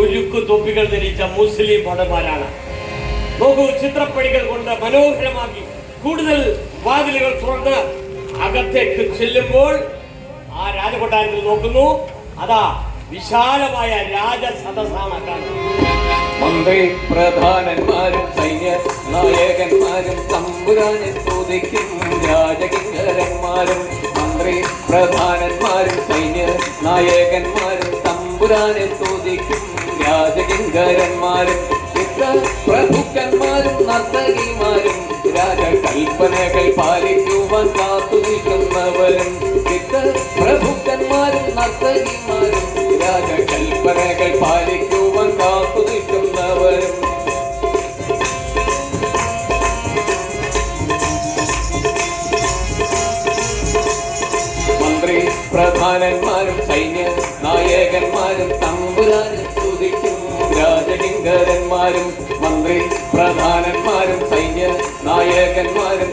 ഉരുക്കു തൊപ്പികൾ ധരിച്ച മുസ്ലിം ഭടന്മാരാണ്. നോക്കൂ ചിത്രപ്പണികൾ കൊണ്ട് മനോഹരമാക്കി കൂടുതൽ വാതിലുകൾ തുറന്ന് അകത്തേക്ക് ചെല്ലുമ്പോൾ ആ രാജകൊട്ടാരത്തിൽ നോക്കുന്നു. അതാ വിശാലമായ രാജസദസാണ് മന്ത്രി പ്രധാനന്മാരും സൈന്യ നായകന്മാരും തമ്പുരാനെ സ്തുതിക്കും രാജകിങ്കരന്മാരും മന്ത്രി പ്രധാനന്മാരും സൈന്യ നായകന്മാരും തമ്പുരാനെ ചോദിക്കും രാജകിങ്കരന്മാരും പ്രഭുക്കന്മാരും നർത്തകിമാരും. രാജകൽപ്പനകൾ പാലിക്കുവാൻ കാത്തു നിൽക്കുന്നവരും പ്രഭുക്കന്മാരും നർത്തകിമാരും. രാജകൽപ്പനകൾ പ്രധാനന്മാരും സൈന്യ നായകന്മാരും തമ്പുരാനും സ്തുതിക്കും. രാജകിങ്കരന്മാരും മന്ത്രി പ്രധാനന്മാരും സൈന്യ നായകന്മാരും